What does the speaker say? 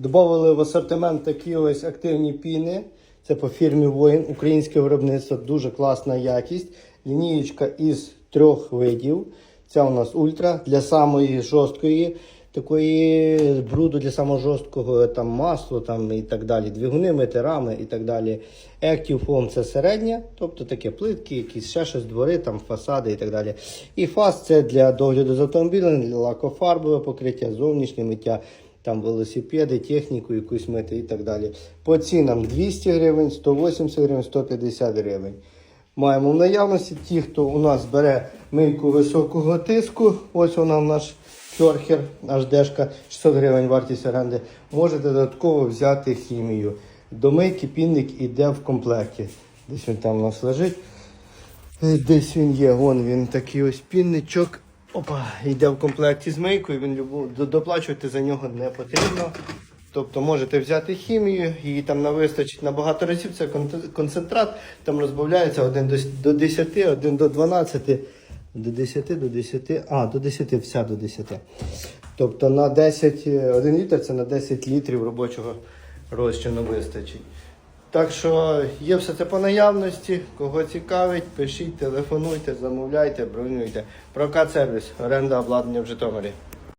Добавили в асортимент такі ось активні піни. Це по фірмі Воїн, українське виробництво, дуже класна якість. Лінієчка із трьох видів. Ця у нас ультра для самої жорсткої такої бруду, для самого жорсткого там масло там, і так далі. Двигуни, метерами і так далі. Active Foam це середня, тобто таке плитки, якісь ще щось двори, там фасади і так далі. І фас це для догляду за автомобілем, для лакофарбове покриття, зовнішнє миття там велосипеди, техніку якусь мити і так далі. По цінам 200 гривень, 180 гривень, 150 гривень. Маємо в наявності ті, хто у нас бере мийку високого тиску, ось вона в наш Фьорхер, HDшка, 600 гривень вартість оренди. Можете додатково взяти хімію. До мийки пінник іде в комплекті. Десь він там у нас лежить. Десь він є, вон він такий ось пінничок. Опа, йде в комплекті з мийкою, він доплачувати за нього не потрібно. Тобто можете взяти хімію, її там на вистачить на багато разів. Це концентрат, там розбавляється 1 до, 10, 1 до 12, до 10, до 10, а, до 10, вся до 10. Тобто на 10, е, 1 літр це на 10 літрів робочого розчину вистачить. Так що є все це по наявності. Кого цікавить, пишіть, телефонуйте, замовляйте, бронюйте. Прокат сервіс, оренда обладнання в Житомирі.